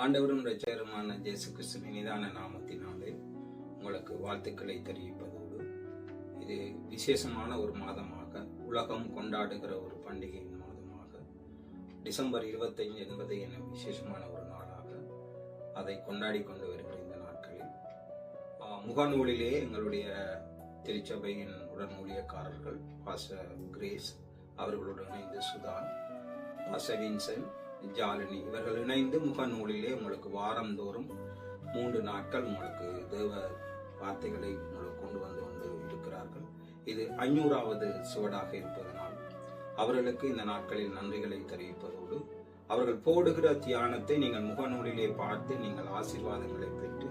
ஆண்டவரும் ரச்சகருமான ஜேசு கிறிஸ்துவின் நிதான நாமத்தினாலே உங்களுக்கு வாழ்த்துக்களை தெரிவிப்பதோடு இது விசேஷமான ஒரு மாதமாக உலகம் கொண்டாடுகிற ஒரு பண்டிகையின் மாதமாக டிசம்பர் இருபத்தைந்து என்பது என விசேஷமான ஒரு நாளாக அதை கொண்டாடி கொண்டு வருகிற இந்த நாட்களில் முகநூலிலே எங்களுடைய திருச்சபையின் உடன் ஊழியக்காரர்கள் பாச கிரேஸ் அவர்களுடன் இணைந்து சுதான் பாச வின்சன் ஜாலினி இவர்கள் இணைந்து முகநூலிலே உங்களுக்கு வாரந்தோறும் மூன்று நாட்கள் உங்களுக்கு தேவ வார்த்தைகளை உங்களுக்கு கொண்டு வந்து கொண்டு இருக்கிறார்கள். இது ஐநூறாவது சுவடாக இருப்பதனால் அவர்களுக்கு இந்த நாட்களில் நன்றிகளை தெரிவிப்பதோடு அவர்கள் போடுகிற தியானத்தை நீங்கள் முகநூலிலே பார்த்து நீங்கள் ஆசீர்வாதங்களை பெற்று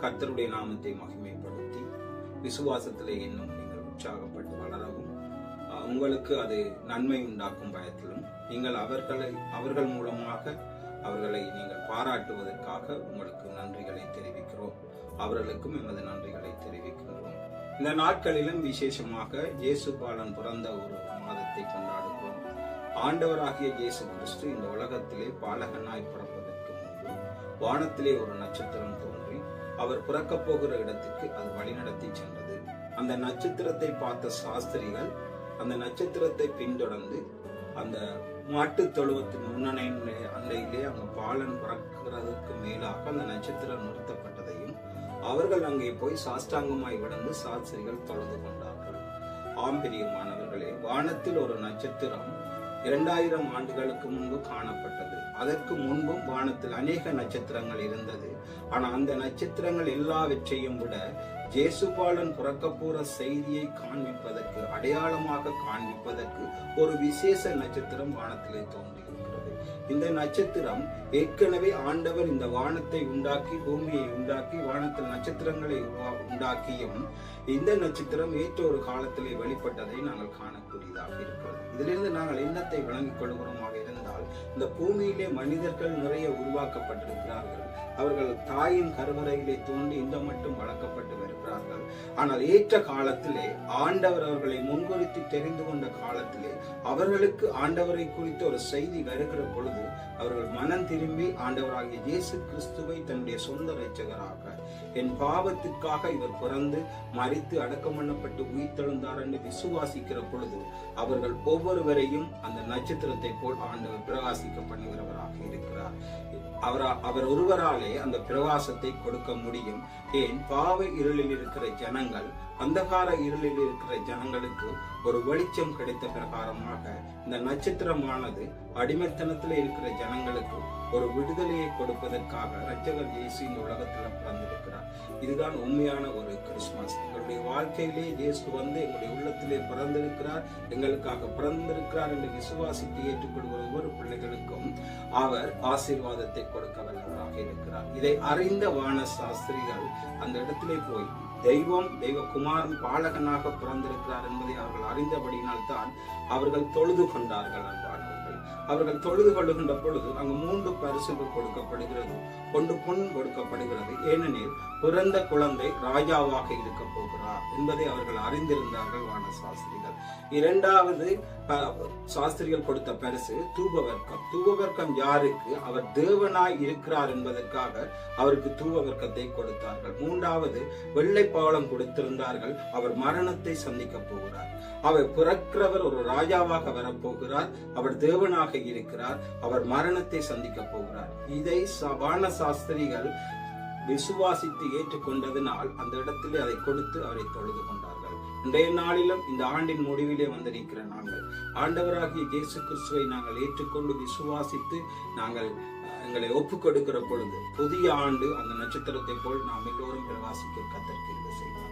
கர்த்தருடைய நாமத்தை மகிமைப்படுத்தி விசுவாசத்திலே இன்னும் நீங்கள் உற்சாகப்பட்டு வளரவும் உங்களுக்கு அது நன்மை உண்டாக்கும் பயத்திலும் நீங்கள் அவர்களை அவர்கள் மூலமாக அவர்களை நீங்கள் பாராட்டுவதற்காக உங்களுக்கு நன்றிகளை தெரிவிக்கிறோம். அவர்களுக்கும் எமது நன்றிகளை தெரிவிக்கின்றோம். இந்த நாட்களிலும் விசேஷமாக இயேசு பாலன் பிறந்த ஒரு மாதத்தை கொண்டாடுகிறோம். ஆண்டவராகிய இயேசு கிறிஸ்து இந்த உலகத்திலே பாலகனாய் பிறப்பதற்கு முன்பு வானத்திலே ஒரு நட்சத்திரம் தோன்றி அவர் பிறக்கப் போகிற இடத்துக்கு அது வழிநடத்தி சென்றது. அந்த நட்சத்திரத்தை பார்த்த சாஸ்திரிகள் அந்த நட்சத்திரத்தை பின்தொடர்ந்து அந்த மாட்டு தொழுவத்தின் முன்னணை அன்றையிலே அங்கு பாலன் பிறக்கிறதுக்கு மேலாக அந்த நட்சத்திரம் நிறுத்தப்பட்டதையும் அவர்கள் அங்கே போய் சாஷ்டாங்கமாய் விடந்து சாஸ்திரிகள் தொழுது கொண்டார்கள். ஆம்பிரியமானவர்களே வானத்தில் ஒரு நட்சத்திரம் இரண்டாயிரம் ஆண்டுகளுக்கு முன்பு காணப்பட்டது. அதற்கு முன்பும் வானத்தில் அநேக நட்சத்திரங்கள் இருந்தது. ஆனால் அந்த நட்சத்திரங்கள் எல்லாவற்றையும் விட ஜேசுபாலன் பிறக்கப்போற செய்தியை காண்பிப்பதற்கு அடையாளமாக காண்பிப்பதற்கு ஒரு விசேஷ நட்சத்திரம் வானத்திலே தோன்றியிருக்கிறது. இந்த நட்சத்திரம் ஏற்கனவே ஆண்டவர் இந்த வானத்தை உண்டாக்கி பூமியை உண்டாக்கி வானத்தில் நட்சத்திரங்களை உருவா- உண்டாக்கியும் இந்த நட்சத்திரம் ஏற்ற ஒரு காலத்திலே வெளிப்பட்டதை நாங்கள் காணக்கூடியதாக இருக்கிறது. இதிலிருந்து நாங்கள் எண்ணத்தை விளங்கிக் கொள்கிறோமாக இந்த பூமியிலே மனிதர்கள் நிறைய உருவாக்கப்பட்டிருக்கிறார்கள். அவர்கள் தாயின் கருவறையிலே தோண்டி இந்த மட்டும் வளர்க்கப்பட்டு வருகிறார்கள் ஆனால் ஏற்ற காலத்திலே ஆண்டவர் அவர்களை முன்குறித்து தெரிந்து கொண்ட காலத்திலே அவர்களுக்கு ஆண்டவரை குறித்த ஒரு செய்தி வருகிற பொழுது அவர்கள் மனம் திரும்பி ஆண்டவராகிய இயேசு கிறிஸ்துவை தன்னுடைய சொந்த இரட்சகராக என் பாவத்திற்காக இவர் பிறந்து மறித்து அடக்கம் பண்ணப்பட்டு உயிர்த்தெழுந்தார் என்று விசுவாசிக்கிற பொழுது அவர்கள் ஒவ்வொருவரையும் அந்த நட்சத்திரத்தை போல் ஆண்டவர் பிரகாசிக்க பண்ணுகிறவராக இருக்கிறார். அவர் அவர் ஒருவராலே அந்த பிரகாசத்தை கொடுக்க முடியும். ஏன்? பாவ இருளில் இருக்கிற ஜனங்கள் அந்தகார இருளில் இருக்கிற ஜனங்களுக்கு ஒரு வெளிச்சம் கிடைத்த பிரகாரமாக இந்த நட்சத்திரமானது அடிமைத்தனத்தில் இருக்கிற ஜனங்களுக்கு ஒரு விடுதலையை கொடுப்பதற்காக ரட்சகர் இயேசு இந்த உலகத்தில் பிறந்திருக்கிறார். இதுதான் உண்மையான ஒரு கிறிஸ்துமஸ். எங்களுடைய வாழ்க்கையிலே இயேசு வந்து எங்களுடைய உள்ளத்திலே பிறந்திருக்கிறார். எங்களுக்காக பிறந்திருக்கிறார் என்று விசுவாசித்து ஏற்றுக்கொள்கிற ஒவ்வொரு பிள்ளைகளுக்கும் அவர் ஆசீர்வாதத்தை கொடுக்க வல்லவராக இருக்கிறார். இதை அறிந்த வான சாஸ்திரிகள் அந்த இடத்திலே போய் தெய்வம் தெய்வகுமாரன் பாலகனாக பிறந்திருக்கிறார் என்பதை அவர்கள் அறிந்தபடியினால் தான் அவர்கள் தொழுது கொண்டார்கள் அன்பானவர்கள். அவர்கள் தொழுது கொள்ளுகின்ற பொழுது அங்கு மூன்று பரிசுகள் கொடுக்கப்படுகிறது. கொண்டு பொன் கொடுக்கப்படுகிறது. ஏனெனில் பிறந்த குழந்தை ராஜாவாக இருக்க போகிறார் என்பதை அவர்கள் அறிந்திருந்தார்கள் வான சாஸ்திரிகள் இரண்டாவது சாஸ்திரிகள் கொடுத்த பரிசு தூபவர்க்கம். தூபவர்க்கம் யாருக்கு? அவர் தேவனாய் இருக்கிறார் என்பதற்காக அவருக்கு தூபவர்க்கத்தை கொடுத்தார்கள். மூன்றாவது வெள்ளை பாவலம் கொடுத்திருந்தார்கள். அவர் மரணத்தை சந்திக்க போகிறார். அவர் பிறக்கிறவர் ஒரு ராஜாவாக வரப்போகிறார் அவர் தேவனாக இருக்கிறார் அவர் மரணத்தை சந்திக்க போகிறார். இதை சபான சாஸ்திரிகள் விசுவாசித்து ஏற்றுக்கொண்டதினால் அந்த இடத்திலே அதை கொடுத்து அவரை தொழுது கொண்டார்கள். இன்றைய நாளிலும் இந்த ஆண்டின் முடிவிலே வந்திருக்கிற நாங்கள் ஆண்டவராகிய இயேசு கிறிஸ்துவை நாங்கள் ஏற்றுக்கொண்டு விசுவாசித்து நாங்கள் எங்களை ஒப்புக் கொடுக்கிற பொழுது புதிய ஆண்டு அந்த நட்சத்திரத்தை போல் நாம் எல்லோரும் பிரகாசிக்க கத்தற்கு செய்வோம்.